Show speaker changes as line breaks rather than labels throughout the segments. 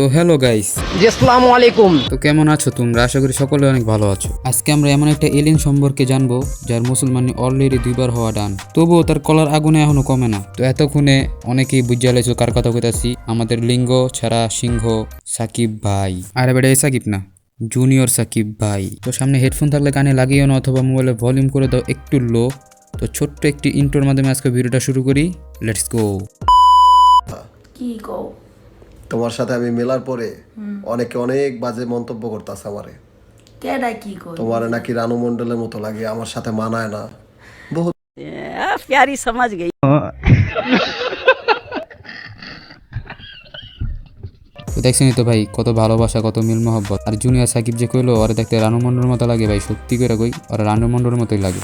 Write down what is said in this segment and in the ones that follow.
তো hello guys
আসসালামু আলাইকুম।
তো কেমন আছো তোমরা? আশা করি সকলে অনেক ভালো আছো। আজকে আমরা এমন একটা এলিয়েন সম্পর্কে জানব যার মুসলমানি অলরেডি দুইবার হওয়া ডান তবুও তার কলার আগুনে এখনও কমে না। তো এতক্ষণে অনেকেই বুঝে লাইছো কার কথা কইতাছি। আমাদের লিঙ্গ ছাড়া সিংহ সাকিব ভাই। আরে বেটা এ সাকিব না জুনিয়র সাকিব ভাই। তো সামনে হেডফোন থাকলে কানে লাগিও না অথবা মোবাইলে ভলিউম করে দাও একটু লো তো ছোট্ট একটি ইন্টোর মাধ্যমে আজকে ভিডিওটা শুরু করি। লেটস গো
তোমার সাথে আমি মেলার পরে অনেকে অনেক বাজে মন্তব্য করতেছে আমারে।
কেডা কি করে?
তোমার নাকি রানু মন্ডলের মতো লাগে আমার সাথে মানায় না। বহুত
প্যারি সমাজ
গই। দেখছেন তো ভাই কত ভালোবাসা কত মিল মহব্বত। আর জুনিয়র সাকিব যে কইলো ওরা দেখতে রানু মন্ডলের মতো লাগে ভাই সত্যি করে কই ওরা রানু মন্ডলের মতোই লাগে।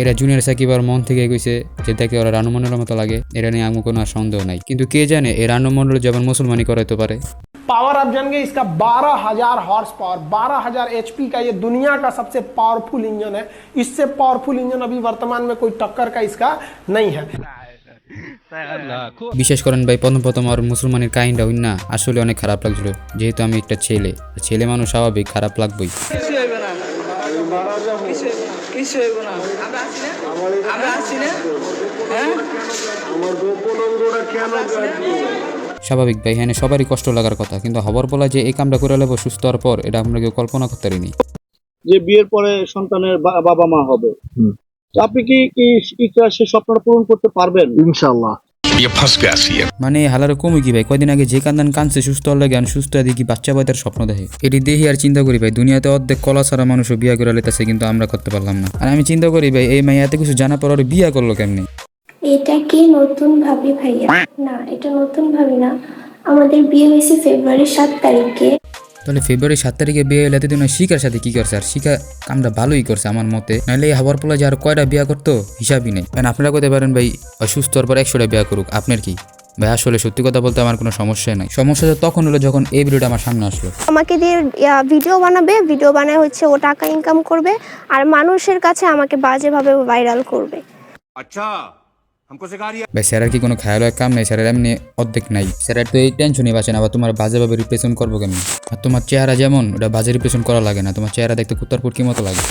এরা জুনিয়র সাকিব আর মন থেকে কইছে যে দেখে ওরা রানু মন্ডলের মতো লাগে এটা নিয়ে আমার কোনো আর সন্দেহ নাই কিন্তু কে জানে এই রানু মন্ডল যেমন মুসলমানি করাইতে পারে
पावर आप जान गए इसका 12000 हॉर्स पावर 12000 एचपी का ये दुनिया का सबसे पावरफुल इंजन है इससे पावरफुल इंजन अभी वर्तमान में कोई टक्कर का इसका नहीं है
বিশেষ করেন ভাই প্রথম প্রথম আর মুসলমানের কাহিনটা হই না আসলে অনেক খারাপ লাগছিল যেহেতু আমি একটা ছেলে ছেলে মানুষ স্বাভাবিক খারাপ লাগবেই স্বাভাবিক ভাই হ্যাঁ সবারই কষ্ট লাগার কথা। কিন্তু হবার বলা যে এই কামটা করে নেব সুস্থ হওয়ার পর এটা আমরা কেউ কল্পনা করতে পারিনি।
যে বিয়ের পরে সন্তানের বা- বাবা মা হবে আপনি কি কি ইচ্ছা সে স্বপ্নটা পূরণ করতে পারবেন?
ইনশাল্লাহ
মানে হালার কমে কি ভাই? কয়দিন আগে যে কান্দান কানছে সুস্থ হলে জ্ঞান সুস্থ দেখি বাচ্চা বয়দের স্বপ্ন দেখে। এটি দেখি আর চিন্তা করি ভাই দুনিয়াতে অর্ধেক কলা ছাড়া মানুষও বিয়া করে লেতেছে কিন্তু আমরা করতে পারলাম না। আর আমি চিন্তা করি ভাই এই মাই এত কিছু জানা পর আর বিয়া করল কেমনি?
এটা কি নতুন ভাবি ভাইয়া? না এটা নতুন ভাবি না। আমাদের বিয়ে হয়েছে ফেব্রুয়ারির সাত তারিখে।
তাহলে ফেব্রুয়ারি সাত তারিখে বিয়ে হলে এতদিন শিকার সাথে কি করছে? আর শিকা কামটা ভালোই করছে আমার মতে। নাহলে এই হওয়ার পরে যে আর কয়টা বিয়া করতো হিসাবই নেই। কারণ আপনারা কইতে পারেন ভাই অসুস্থ হওয়ার পর একশোটা বিয়া করুক আপনার কি? ভাই আসলে সত্যি কথা বলতে আমার কোনো সমস্যা নাই। সমস্যা তো তখন হলো যখন এই ভিডিওটা আমার সামনে আসলো।
আমাকে দিয়ে ভিডিও বানাবে ভিডিও বানায় হচ্ছে ও টাকা ইনকাম করবে আর মানুষের কাছে আমাকে বাজেভাবে ভাইরাল করবে।
স্যারের কি কোনো খেয়াল কাম নেই স্যারের এমনি অর্ধেক নাই স্যারের তো এই টেনশনই বাঁচে না আবার তোমার বাজেভাবে রিপ্রেশন করব কেমন আর তোমার চেহারা যেমন ওটা বাজে রিপ্রেশন করা লাগে না তোমার চেহারা দেখতে কুত্তারপুর কি মতো লাগে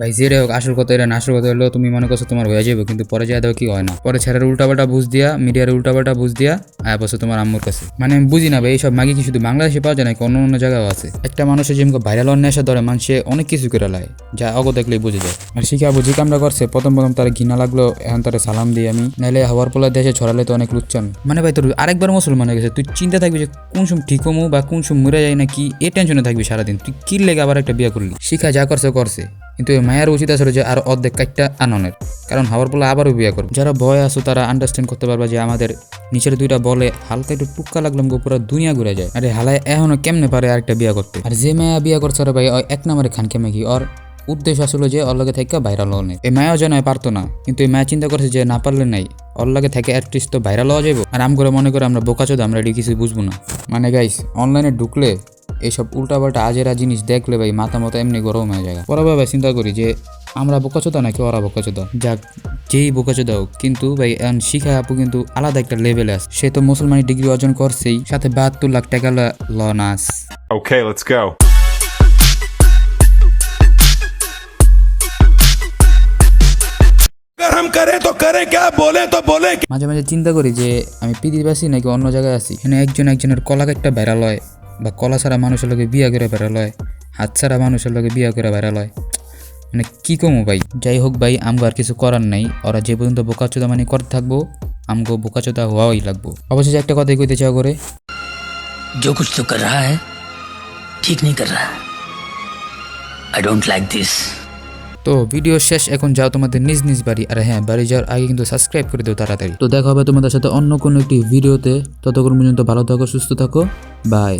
ভাই, যে হোক, আসল কথা না, আসল কথা হলো তুমি মনে করছ তোমার হয়ে যাবে, কিন্তু পরে যা দেখো কি হয় না। পরে ছেড়ার উল্টাপাল্টা বুঝ দিয়া, মিডিয়ার উল্টাপাল্টা বুঝ দিয়া আয়া বসে তোমার আম্মুর কাছে। মানে আমি বুঝি না ভাই, এইসব মাগি কি শুধু বাংলাদেশে পাওয়া যায় নাকি অন্য অন্য জায়গাও আছে? একটা মানুষের যেমন ভাইরাল অন্য নেশা ধরে মানুষে অনেক কিছু করে লাই যা অগ দেখলেই বুঝে যায়। আর শিখা বুঝি কামটা করছে, প্রথম প্রথম তার ঘৃণা লাগল, এখন তার সালাম দিই আমি। নাইলে হওয়ার পর দেশে ছড়ালে তো অনেক লুচ্ছন মানে ভাই, তোর আরেকবার মুসলমান হয়ে গেছে, তুই চিন্তা থাকবি যে কোন সময় ঠিক হমু বা কোন সময় মরে যায় না কি এ টেনশনে থাকবি সারাদিন। তুই কি লেগে আবার একটা বিয়ে করলি? শিখা যা করছে করছে। কিন্তু এই মায়ের উচিত আসলে যে আর অর্ধেক কাটটা আননের। কারণ হওয়ার পরে আবারও বিয়ে করবে। যারা ভয় আছো, তারা আন্ডারস্ট্যান্ড করতে পারবে যে আমাদের নিচের দুইটা বলে হালকা একটু টুক্কা লাগলাম গো, পুরো দুনিয়া ঘুরে যায়। আরে হালায়, এখনও কেমনে পারে আরেকটা বিয়ে করতে? আর যে মায়া বিয়ে করছে ভাই, ওই এক নম্বরে খান কেমে কি? ওর উদ্দেশ্য আসলে যে ওর লগে থেকে ভাইরাল হওয়া এই মায়াও যেন পারতো না, কিন্তু এই মায়া চিন্তা করছে যে না পারলে নাই লাগে থেকে অ্যাটলিস্ট তো ভাইরাল হওয়া যাব আর আম করে মনে করে আমরা বোকাচোদ আমরা এটি কিছু বুঝব না। মানে গাইস অনলাইনে ঢুকলে এইসব উল্টাপাল্টা আজেরা জিনিস দেখলে ভাই মাথা মতো এমনি গরম হয়ে যায়। ওরা ভাই চিন্তা করি যে আমরা বোকাচোদা নাকি ওরা বোকাচোদা? যাক যেই বোকাচোদা হোক কিন্তু ভাই এখন শিখা আপু কিন্তু আলাদা একটা লেভেল আছে। সে তো মুসলমান ডিগ্রি অর্জন করছেই সাথে বাহাত্তর লাখ টাকা লনাস
ওকে লেটস গো বলে
মাঝে মাঝে চিন্তা করি যে আমি পৃথিবীবাসী নাকি অন্য জায়গায় আছি? এখানে একজন একজনের কলাকে একটা ভাইরাল হয় বা কলা ছাড়া মানুষের লোকে বিয়া করে বেড়াল হয় হাত ছাড়া মানুষের লোকে বিয়া করে বেড়াল হয় মানে কি কমু ভাই যাই হোক ভাই আমগো আর কিছু করার নাই ওরা যে পর্যন্ত বোকাচোদা মানে করতে থাকবো আমগো বোকাচোদা হওয়াই লাগবো অবশেষে একটা কথাই কইতে চাও করে
जो कुछ तो कर रहा है ठीक नहीं कर रहा आई डोंट लाइक दिस
তো ভিডিও শেষ এখন যাও তোমাদের নিজ নিজ বাড়ি আর হ্যাঁ বাড়ি যাওয়ার আগে কিন্তু সাবস্ক্রাইব করে দিও তাড়াতাড়ি তো দেখা হবে তোমাদের সাথে অন্য কোনো একটি ভিডিওতে ততক্ষণ পর্যন্ত ভালো থাকো সুস্থ থাকো বাই